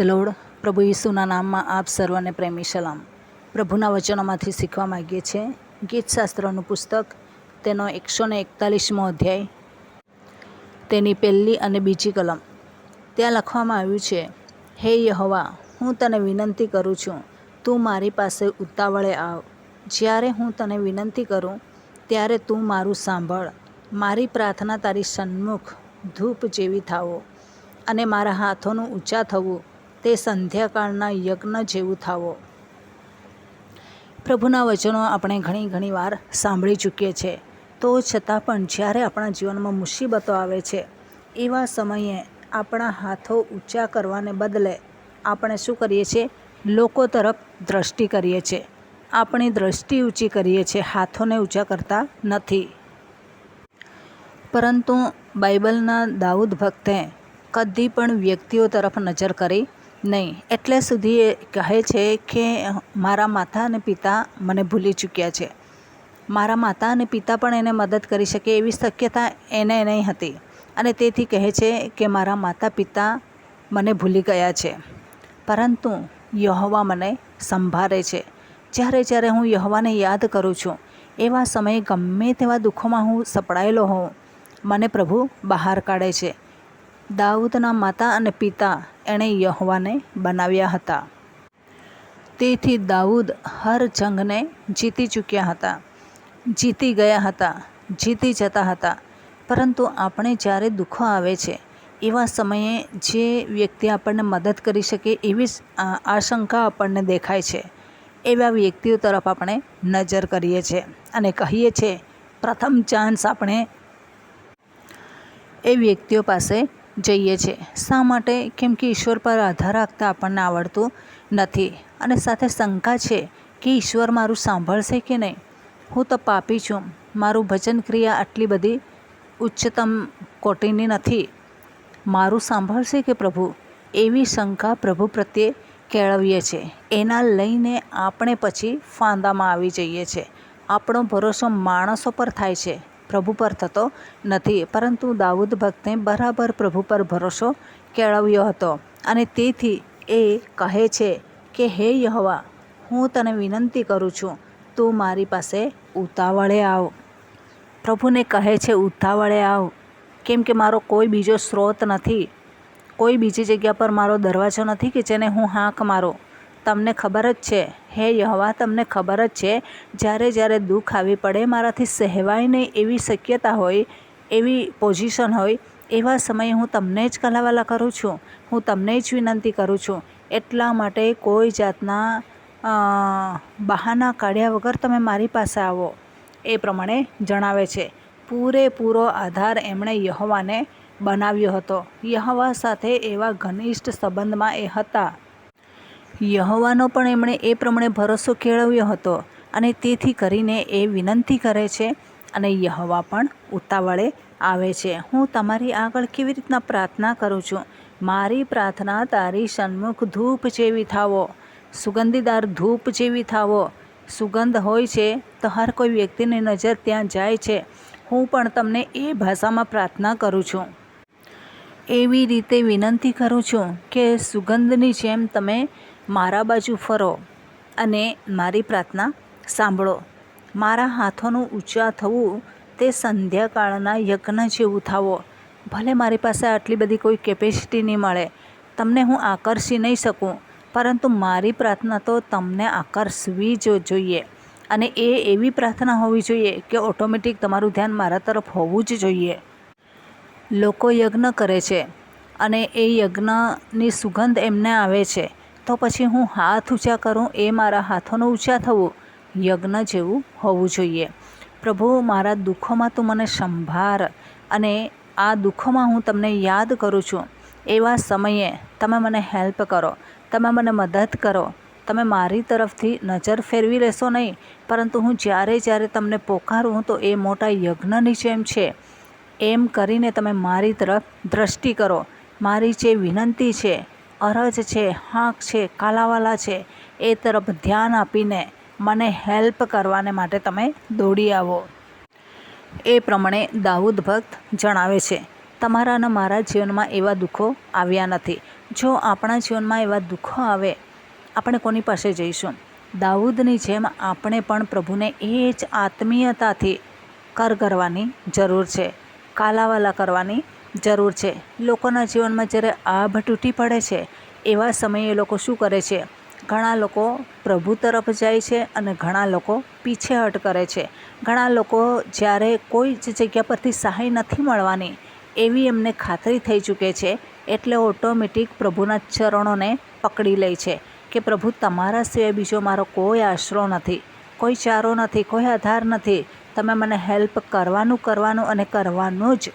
Lord. પ્રભુ ઈસુના નામમાં આપ સર્વને પ્રેમી સલામ. પ્રભુના વચનોમાંથી શીખવા માગીએ છીએ. ગીતશાસ્ત્રનું પુસ્તક, તેનો એકસો ને એકતાલીસમો અધ્યાય. તેની પહેલી અને બીજી કલમ. ત્યાં લખવામાં આવ્યું છે, હે યહવા, હું તને વિનંતી કરું છું, તું મારી પાસે ઉતાવળે આવ. જ્યારે હું તને વિનંતી કરું, ત્યારે તું મારું સાંભળ. મારી પ્રાર્થના તારી સન્મુખ ધૂપ જેવી થાવો અને મારા હાથોનું ઊંચા થવું, તે સંધ્યાકાળના યજ્ઞ જેવું થાવો. પ્રભુના વચનો આપણે ઘણી ઘણી વાર સાંભળી ચૂકીએ છીએ તો છતાં પણ જ્યારે આપણા જીવનમાં મુસીબતો આવે છે, એવા સમયે આપણા હાથો ઊંચા કરવાને બદલે આપણે શું કરીએ છીએ? લોકો તરફ દ્રષ્ટિ કરીએ છીએ. આપણી દ્રષ્ટિ ઊંચી કરીએ છીએ, હાથોને ઊંચા કરતા નથી. પરંતુ બાઇબલના દાઉદ ભક્તે કદી પણ વ્યક્તિઓ તરફ નજર કરી નહીં. એટલે સુધી એ કહે છે કે, મારા માતા અને પિતા મને ભૂલી ચૂક્યા છે. મારા માતા અને પિતા પણ એને મદદ કરી શકે એવી શક્યતા એને નહીં હતી. અને તેથી કહે છે કે, મારા માતા પિતા મને ભૂલી ગયા છે. પરંતુ યહોવા મને સંભાળે છે. જ્યારે જ્યારે હું યહોવાને યાદ કરું છું, એવા સમયે ગમે તેવા દુઃખોમાં હું સપડાયેલો હોઉં. મને પ્રભુ બહાર કાઢે છે. દાઉદના માતા અને પિતા એણે યહોવાને બનાવ્યા હતા. તેથી દાઉદ હર જંગને જીતી ચૂક્યા હતા. જીતી ગયા હતા, જીતી જતા હતા. પરંતુ આપણે જ્યારે દુઃખો આવે છે, એવા સમયે જે વ્યક્તિ આપણને મદદ કરી શકે એવી આશંકા આપણને દેખાય છે. એવા વ્યક્તિઓ તરફ આપણે નજર કરીએ છીએ અને કહીએ છીએ પ્રથમ ચાન્સ આપણે. એ વ્યક્તિઓ પાસે જઈએ છીએ. શા માટે? કેમ કે ઈશ્વર પર આધાર રાખતા આપણને આવડતું નથી. અને સાથે શંકા છે કે ઈશ્વર મારું સાંભળશે કે નહીં? હું તો પાપી છું. મારું ભજન ક્રિયા આટલી બધી ઉચ્ચતમ કોટીની નથી. મારું સાંભળશે કે પ્રભુ? એવી શંકા પ્રભુ પ્રત્યે કેળવીએ છીએ. એના લઈને આપણે પછી ફાંદામાં આવી જઈએ છીએ. આપણો ભરોસો માણસો પર થાય છે. પ્રભુ પર થતો નથી. પરંતુ દાઉદ ભક્તે બરાબર પ્રભુ પર ભરોસો કેળવ્યો હતો અને તેથી એ કહે છે કે, હે યહવા, હું તને વિનંતી કરું છું, તું મારી પાસે ઉતાવળે આવ. પ્રભુને કહે છે, ઉતાવળે આવ. કેમ કે મારો કોઈ બીજો સ્ત્રોત નથી. કોઈ બીજી જગ્યા પર મારો દરવાજો નથી કે જેને હું હાંક મારું. તમને ખબર જ છે હે યહવા, તમને ખબર જ છે, જ્યારે જ્યારે દુઃખ આવી પડે, મારાથી સહેવાય નહીં એવી શક્યતા હોય, એવી પોઝિશન હોય, એવા સમયે હું તમને જ કલાવાલા કરું છું, હું તમને જ વિનંતી કરું છું. એટલા માટે કોઈ જાતના બહાના કાઢ્યા વગર તમે મારી પાસે આવો. એ પ્રમાણે જણાવે છે. પૂરેપૂરો આધાર એમણે યહવાને બનાવ્યો હતો. યહવા સાથે એવા ઘનિષ્ઠ સંબંધમાં એ હતા. યહવાનો પણ એમણે એ પ્રમાણે ભરોસો કેળવ્યો હતો અને તેથી કરીને એ વિનંતી કરે છે અને યહવા પણ ઉતાવળે આવે છે. હું તમારી આગળ કેવી રીતના પ્રાર્થના કરું છું? મારી પ્રાર્થના તારી સન્મુખ ધૂપ જેવી થાવો. સુગંધીદાર ધૂપ જેવી થાવો. સુગંધ હોય છે તો હર કોઈ વ્યક્તિની નજર ત્યાં જાય છે. હું પણ તમને એ ભાષામાં પ્રાર્થના કરું છું. એવી રીતે વિનંતી કરું છું કે સુગંધની જેમ તમે મારા બાજુ ફરો અને મારી પ્રાર્થના સાંભળો. મારા હાથોનું ઊંચા થવું તે સંધ્યાકાળના યજ્ઞ જેવું થાવો ભલે મારી પાસે આટલી બધી કોઈ કેપેસિટી નહીં મળે, તમને હું આકર્ષી નહીં શકું, પરંતુ મારી પ્રાર્થના તો તમને આકર્ષવી જ જોઈએ અને એ એવી પ્રાર્થના હોવી જોઈએ કે ઓટોમેટિક તમારું ધ્યાન મારા તરફ હોવું જ જોઈએ. લોકો યજ્ઞ કરે છે અને એ યજ્ઞની સુગંધ એમને આવે છે. તો પછી હું હાથ ઊંચા કરું એ મારા હાથોનો ઊંચા થવું યજ્ઞ જેવું હોવું જોઈએ. પ્રભુ, મારા દુઃખોમાં તું મને સંભાર અને આ દુઃખોમાં હું તમને યાદ કરું છું. એવા સમયે તમે મને હેલ્પ કરો, તમે મને મદદ કરો. તમે મારી તરફથી નજર ફેરવી લેશો નહીં, પરંતુ હું જ્યારે જ્યારે તમને પોકારું તો એ મોટા યજ્ઞની જેમ છે. એમ કરીને તમે મારી તરફ દ્રષ્ટિ કરો. મારી જે વિનંતી છે અરજ છે, હાંક છે, કાલાવાલા છે, એ તરફ ધ્યાન આપીને મને હેલ્પ કરવાને માટે તમે દોડી આવો. એ પ્રમાણે દાઉદ ભક્ત જણાવે છે, તમારા અને મારા જીવનમાં એવા દુઃખો આવ્યા નથી. જો આપણા જીવનમાં એવા દુઃખો આવે, આપણે કોની પાસે જઈશું? દાઉદની જેમ આપણે પણ પ્રભુને એ જ આત્મીયતાથી કર કરવાની જરૂર છે, કાલાવાલા કરવાની જરૂર છે. લોકોના જીવનમાં જ્યારે આભ તૂટી પડે છે, એવા સમયે લોકો શું કરે છે? ઘણા લોકો પ્રભુ તરફ જાય છે અને ઘણા લોકો પીછેહટ કરે છે. ઘણા લોકો જ્યારે કોઈ જ જગ્યા પરથી સહાય નથી મળવાની, એવી એમને ખાતરી થઈ ચૂકે છે, એટલે ઓટોમેટિક પ્રભુના ચરણોને પકડી લે છે કે, પ્રભુ, તમારા સિવાય બીજો મારો કોઈ આશરો નથી, કોઈ ચારો નથી, કોઈ આધાર નથી. તમે મને હેલ્પ કરવાનું કરવાનું અને કરવાનું જ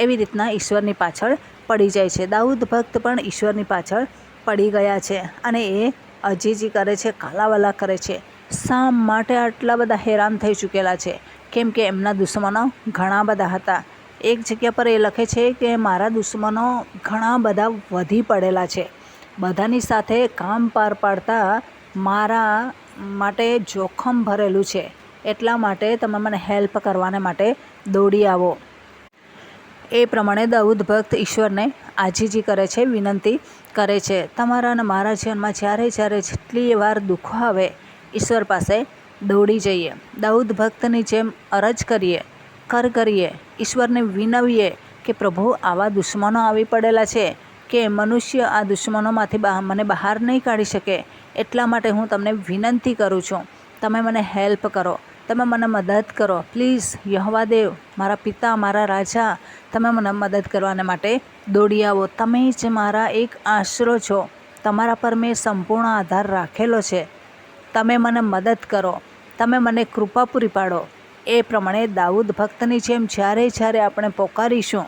એવી રીતના ઈશ્વરની પાછળ પડી જાય છે. દાઉદ ભક્ત પણ ઈશ્વરની પાછળ પડી ગયા છે અને એ અજીજી કરે છે, કાલાવાલા કરે છે. શા માટે આટલા બધા હેરાન થઈ ચૂકેલા છે? કેમ કે એમના દુશ્મનો ઘણા બધા હતા. એક જગ્યા પર એ લખે છે કે મારા દુશ્મનો ઘણા બધા વધી પડેલા છે. બધાની સાથે કામ પાર પાડતા મારા માટે જોખમ ભરેલું છે. એટલા માટે તમે મને હેલ્પ કરવાને માટે દોડી આવો. એ પ્રમાણે દાઉદ ભક્ત ઈશ્વરને આજીજી કરે છે, વિનંતી કરે છે. તમારા અને મારા જીવનમાં જ્યારે જ્યારે જેટલી વાર દુઃખો આવે, ઈશ્વર પાસે દોડી જઈએ. દાઉદ ભક્તની જેમ અરજ કરીએ, કર કરીએ, ઈશ્વરને વિનવીએ કે પ્રભુ, આવા દુશ્મનો આવી પડેલા છે કે મનુષ્ય આ દુશ્મનોમાંથી બહાર, મને બહાર નહીં કાઢી શકે, એટલા માટે હું તમને વિનંતી કરું છું. તમે મને હેલ્પ કરો. તમે મને મદદ કરો. પ્લીઝ, યહવાદેવ, મારા પિતા, મારા રાજા, તમે મને મદદ કરવાને માટે દોડી આવો. તમે જ મારા એક આશરો છો. તમારા પર મેં સંપૂર્ણ આધાર રાખેલો છે. તમે મને મદદ કરો. તમે મને કૃપા પૂરી પાડો. એ પ્રમાણે દાઉદ ભક્તની જેમ જ્યારે જ્યારે આપણે પોકારીશું,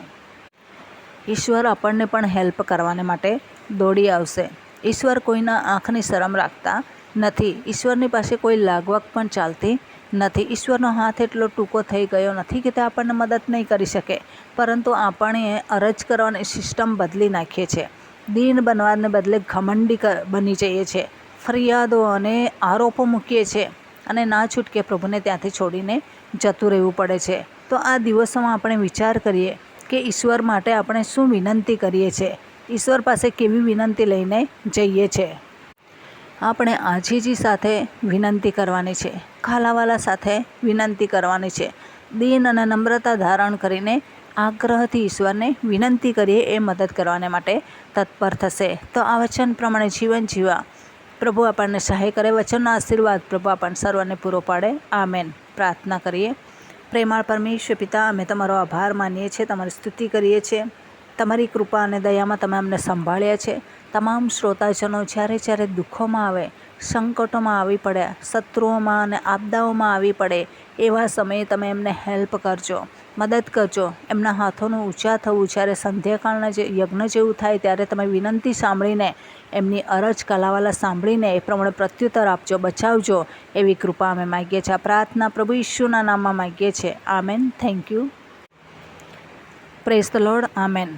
ઈશ્વર આપણને પણ હેલ્પ કરવાને માટે દોડી આવશે. ઈશ્વર કોઈના આંખની શરમ રાખતા નથી. ઈશ્વરની પાસે કોઈ લાગવક પણ ચાલતી નથી. ઈશ્વરનો હાથ એટલો ટૂંકો થઈ ગયો નથી કે તે આપણને મદદ નહીં કરી શકે. પરંતુ આપણે અરજ કરવાની સિસ્ટમ બદલી નાખીએ છીએ. દીન બનવાને બદલે ઘમંડી બની જઈએ છીએ. ફરિયાદો અને આરોપો મૂકીએ છીએ અને ના છૂટકે પ્રભુને ત્યાંથી છોડીને જતું રહેવું પડે છે. તો આ દિવસોમાં આપણે વિચાર કરીએ કે ઈશ્વર માટે આપણે શું વિનંતી કરીએ છીએ? ઈશ્વર પાસે કેવી વિનંતી લઈને જઈએ છીએ આપણે આજીજી સાથે વિનંતી કરવાની છે. ખાલાવાલા સાથે વિનંતી કરવાની છે. દિન અને નમ્રતા ધારણ કરીને આગ્રહથી ઈશ્વરને વિનંતી કરીએ એ મદદ કરવાને માટે તત્પર થશે. તો આ વચન પ્રમાણે જીવન જીવા પ્રભુ આપણને સહાય કરે, વચનનો આશીર્વાદ પ્રભુ આપણને સર્વને પૂરો પાડે. આમેન. પ્રાર્થના કરીએ. પ્રેમાળ પરમેશ્વર પિતા, અમે તમારો આભાર માનીએ છીએ, તમારી સ્તુતિ કરીએ છીએ. તમારી કૃપા અને દયામાં તમે અમને સંભાળ્યા છે. તમામ શ્રોતાજનો જ્યારે જ્યારે દુઃખોમાં આવે, સંકટોમાં આવી પડ્યા શત્રુઓમાં અને આપદાઓમાં આવી પડે, એવા સમયે તમે એમને હેલ્પ કરજો, મદદ કરજો. એમના હાથોનું ઊંચા થવું જ્યારે સંધ્યાકાળના જે યજ્ઞ જેવું થાય ત્યારે તમે વિનંતી સાંભળીને, એમની અરજ કલાવાલા સાંભળીને એ પ્રમાણે પ્રત્યુત્તર આપજો, બચાવજો. એવી કૃપા અમે માગીએ છીએ. આ પ્રાર્થના પ્રભુ ઈશુના નામમાં માગીએ છીએ. Amen. Thank you. Praise the Lord amen